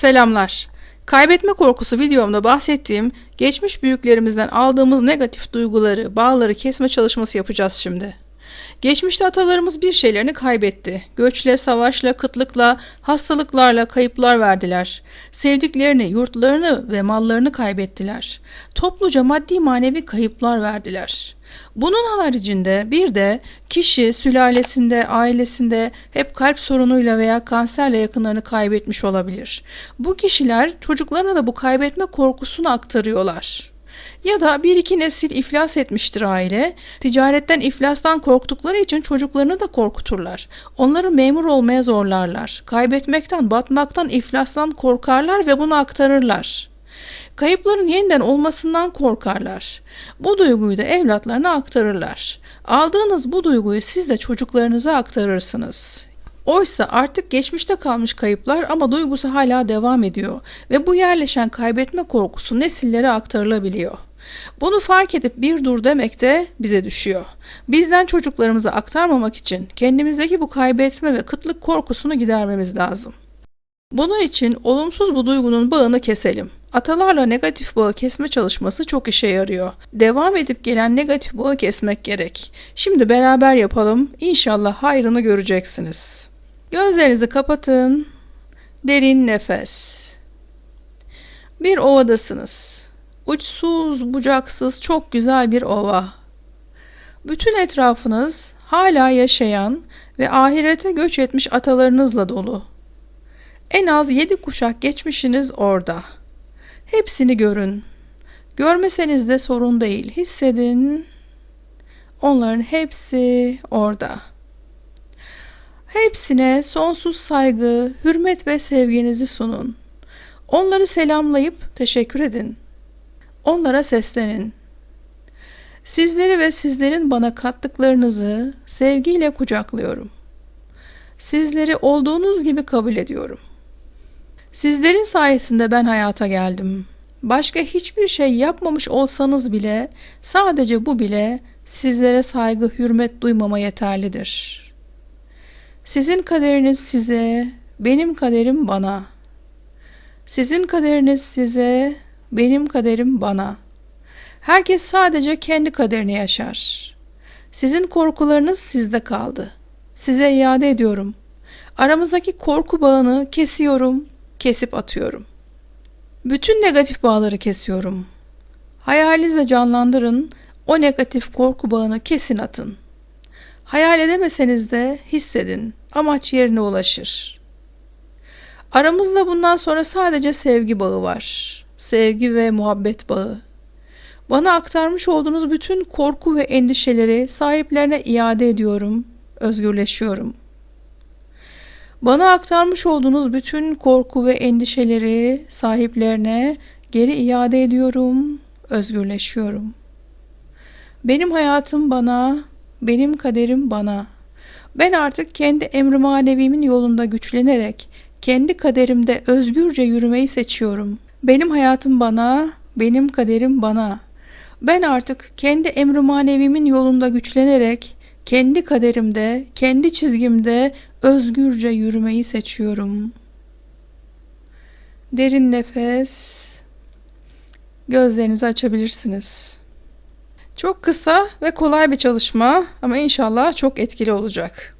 Selamlar. Kaybetme korkusu videomda bahsettiğim geçmiş büyüklerimizden aldığımız negatif duyguları, bağları kesme çalışması yapacağız şimdi. Geçmişte atalarımız bir şeylerini kaybetti. Göçle, savaşla, kıtlıkla, hastalıklarla kayıplar verdiler. Sevdiklerini, yurtlarını ve mallarını kaybettiler. Topluca maddi manevi kayıplar verdiler. Bunun haricinde bir de kişi sülalesinde, ailesinde hep kalp sorunuyla veya kanserle yakınlarını kaybetmiş olabilir. Bu kişiler çocuklarına da bu kaybetme korkusunu aktarıyorlar. Ya da bir iki nesil iflas etmiştir aile. Ticaretten iflastan korktukları için çocuklarını da korkuturlar. Onları memur olmaya zorlarlar. Kaybetmekten, batmaktan, iflastan korkarlar ve bunu aktarırlar. Kayıpların yeniden olmasından korkarlar. Bu duyguyu da evlatlarına aktarırlar. Aldığınız bu duyguyu siz de çocuklarınıza aktarırsınız. Oysa artık geçmişte kalmış kayıplar ama duygusu hala devam ediyor ve bu yerleşen kaybetme korkusu nesillere aktarılabiliyor. Bunu fark edip bir dur demek de bize düşüyor. Bizden çocuklarımıza aktarmamak için kendimizdeki bu kaybetme ve kıtlık korkusunu gidermemiz lazım. Bunun için olumsuz bu duygunun bağını keselim. Atalarla negatif bağı kesme çalışması çok işe yarıyor. Devam edip gelen negatif bağı kesmek gerek. Şimdi beraber yapalım. İnşallah hayrını göreceksiniz. Gözlerinizi kapatın. Derin nefes. Bir ovadasınız. Uçsuz, bucaksız çok güzel bir ova. Bütün etrafınız hala yaşayan ve ahirete göç etmiş atalarınızla dolu. En az yedi kuşak geçmişiniz orada. Hepsini görün. Görmeseniz de sorun değil. Hissedin. Onların hepsi orada. Hepsine sonsuz saygı, hürmet ve sevginizi sunun. Onları selamlayıp teşekkür edin. Onlara seslenin. Sizleri ve sizlerin bana kattıklarınızı sevgiyle kucaklıyorum. Sizleri olduğunuz gibi kabul ediyorum. Sizlerin sayesinde ben hayata geldim. Başka hiçbir şey yapmamış olsanız bile sadece bu bile sizlere saygı, hürmet duymama yeterlidir. Sizin kaderiniz size, benim kaderim bana. Sizin kaderiniz size, benim kaderim bana. Herkes sadece kendi kaderini yaşar. Sizin korkularınız sizde kaldı. Size iade ediyorum. Aramızdaki korku bağını kesiyorum, kesip atıyorum. Bütün negatif bağları kesiyorum. Hayalinizle canlandırın, o negatif korku bağını kesin atın. Hayal edemeseniz de hissedin, amaç yerine ulaşır. Aramızda bundan sonra sadece sevgi bağı var. Sevgi ve muhabbet bağı. Bana aktarmış olduğunuz bütün korku ve endişeleri sahiplerine iade ediyorum, özgürleşiyorum. Bana aktarmış olduğunuz bütün korku ve endişeleri sahiplerine geri iade ediyorum, özgürleşiyorum. Benim hayatım bana, benim kaderim bana. Ben artık kendi emri manevimin yolunda güçlenerek kendi kaderimde özgürce yürümeyi seçiyorum. Benim hayatım bana, benim kaderim bana. Ben artık kendi emri manevimin yolunda güçlenerek kendi kaderimde, kendi çizgimde özgürce yürümeyi seçiyorum. Derin nefes. Gözlerinizi açabilirsiniz. Çok kısa ve kolay bir çalışma ama inşallah çok etkili olacak.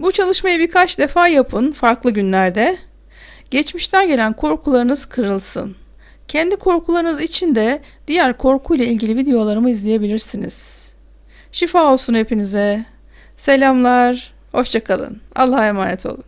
Bu çalışmayı birkaç defa yapın farklı günlerde. Geçmişten gelen korkularınız kırılsın. Kendi korkularınız için de diğer korkuyla ilgili videolarımı izleyebilirsiniz. Şifa olsun hepinize. Selamlar. Hoşçakalın. Allah'a emanet olun.